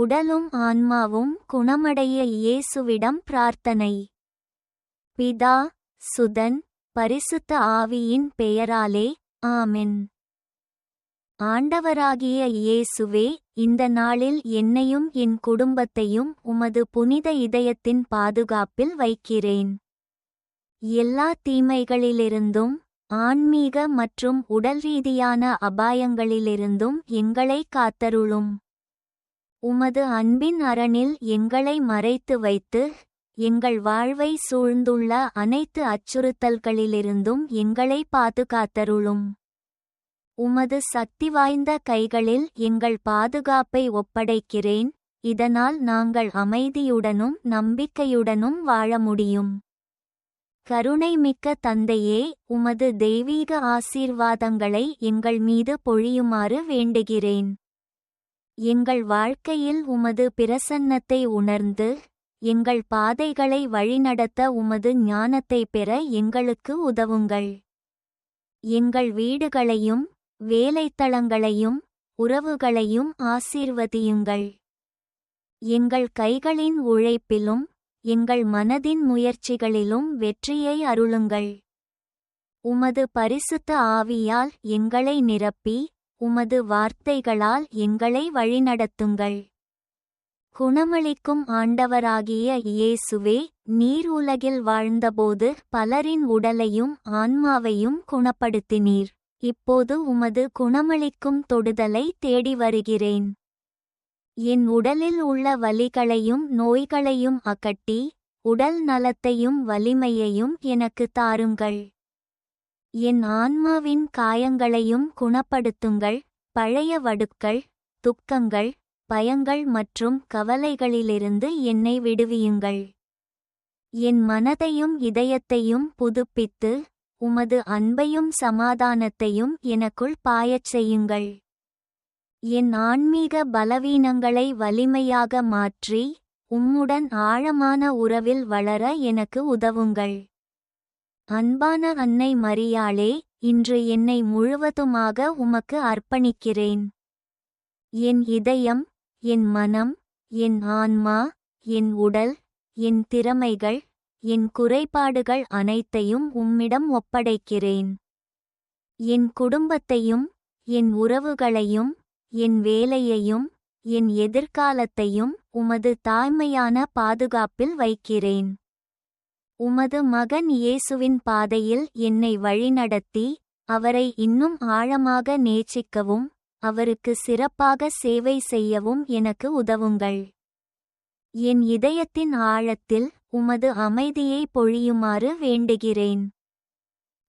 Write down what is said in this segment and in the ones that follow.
உடலும் ஆன்மாவும் குணமடைய இயேசுவிடம் பிரார்த்தனை. பிதா சுதன் பரிசுத்த ஆவியின் பெயராலே ஆமென். ஆண்டவராகிய இயேசுவே இந்த நாளில் என்னையும் என் குடும்பத்தையும் உமது புனித இதயத்தின் பாதுகாப்பில் வைக்கிறேன். எல்லா தீமைகளிலிருந்தும் ஆன்மீக மற்றும் உடல் ரீதியான அபாயங்களிலிருந்தும் எங்களை காத்தருளும். உமது அன்பின் அரணில் எங்களை மறைத்து வைத்து எங்கள் வாழ்வை சூழ்ந்துள்ள அனைத்து அச்சுறுத்தல்களிலிருந்தும் எங்களை பாதுகாத்தருளும். உமது சக்தி வாய்ந்த கைகளில் எங்கள் பாதுகாப்பை ஒப்படைக்கிறேன் இதனால் நாங்கள் அமைதியுடனும் நம்பிக்கையுடனும் வாழ முடியும். கருணைமிக்க தந்தையே உமது தெய்வீக ஆசீர்வாதங்களை எங்கள் மீது பொழியுமாறு வேண்டுகிறேன். எங்கள் வாழ்க்கையில் உமது பிரசன்னத்தை உணர்ந்து எங்கள் பாதைகளை வழிநடத்த உமது ஞானத்தை பெற எங்களுக்கு உதவுங்கள். எங்கள் வீடுகளையும் வேலைத்தளங்களையும் உறவுகளையும் ஆசீர்வதியுங்கள். எங்கள் கைகளின் உழைப்பிலும் எங்கள் மனதின் முயற்சிகளிலும் வெற்றியை அருளுங்கள். உமது பரிசுத்த ஆவியால் எங்களை நிரப்பி உமது வார்த்தைகளால் எங்களை வழிநடத்துங்கள். குணமளிக்கும் ஆண்டவராகிய இயேசுவே நீர் உலகில் வாழ்ந்தபோது பலரின் உடலையும் ஆன்மாவையும் குணப்படுத்தினீர். இப்போது உமது குணமளிக்கும் தொடுதலை தேடி வருகிறேன். என் உடலில் உள்ள வலிகளையும் நோய்களையும் அகட்டி உடல் நலத்தையும் வலிமையையும் எனக்கு தாருங்கள். என் ஆன்மாவின் காயங்களையும் குணப்படுத்துங்கள் பழைய வடுக்கள் துக்கங்கள் பயங்கள் மற்றும் கவலைகளிலிருந்து என்னை விடுவியுங்கள். என் மனதையும் இதயத்தையும் புதுப்பித்து உமது அன்பையும் சமாதானத்தையும் எனக்குள் பாயச் செய்யுங்கள். என் ஆன்மீக பலவீனங்களை வலிமையாக மாற்றி உம்முடன் ஆழமான உறவில் வளர எனக்கு உதவுங்கள். அன்பான அன்னை மரியாளே இன்று என்னை முழுவதுமாக உமக்கு அர்ப்பணிக்கிறேன். என் இதயம் என் மனம் என் ஆன்மா என் உடல் என் திறமைகள் என் குறைபாடுகள் அனைத்தையும் உம்மிடம் ஒப்படைக்கிறேன். என் குடும்பத்தையும் என் உறவுகளையும் என் வேலையையும் என் எதிர்காலத்தையும் உமது தாய்மையான பாதுகாப்பில் வைக்கிறேன். உமது மகன் இயேசுவின் பாதையில் என்னை வழிநடத்தி அவரை இன்னும் ஆழமாக நேசிக்கவும் அவருக்கு சிறப்பாக சேவை செய்யவும் எனக்கு உதவுங்கள். என் இதயத்தின் ஆழத்தில் உமது அமைதியை பொழியுமாறு வேண்டுகிறேன்.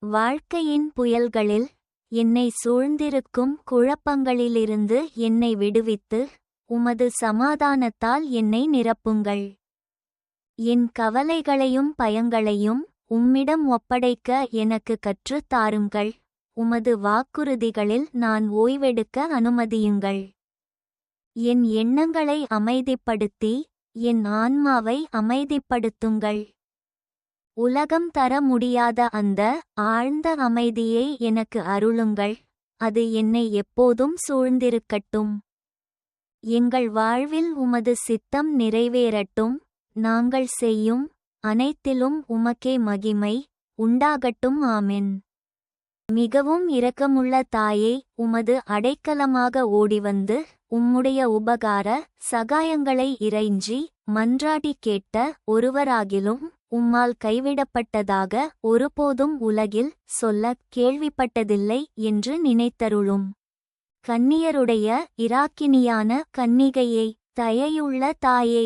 வாழ்க்கையின் புயல்களில் என்னை சூழ்ந்திருக்கும் குழப்பங்களிலிருந்து என்னை விடுவித்து உமது சமாதானத்தால் என்னை நிரப்புங்கள். என் கவலைகளையும் பயங்களையும் உம்மிடம் ஒப்படைக்க எனக்கு கற்றுத் தாருங்கள். உமது வாக்குறுதிகளில் நான் ஓய்வெடுக்க அனுமதியுங்கள். என் எண்ணங்களை அமைதிப்படுத்தி என் ஆன்மாவை அமைதிப்படுத்துங்கள். உலகம் தர முடியாத அந்த ஆழ்ந்த அமைதியை எனக்கு அருளுங்கள். அது என்னை எப்போதும் சூழ்ந்திருக்கட்டும். எங்கள் வாழ்வில் உமது சித்தம் நிறைவேறட்டும். நாங்கள் செய்யும் அனைத்திலும் உமக்கே மகிமை உண்டாகட்டும் ஆமென். மிகவும் இரக்கமுள்ள தாயே உமது அடைக்கலமாக ஓடிவந்து உம்முடைய உபகார சகாயங்களை இறைஞ்சி மன்றாடி கேட்ட ஒருவராகிலும் உம்மால் கைவிடப்பட்டதாக ஒருபோதும் உலகில் சொல்லக் கேள்விப்பட்டதில்லை என்று நினைத்தருளும். கன்னியருடைய இராக்கினியான கன்னிகையை தயையுள்ள தாயை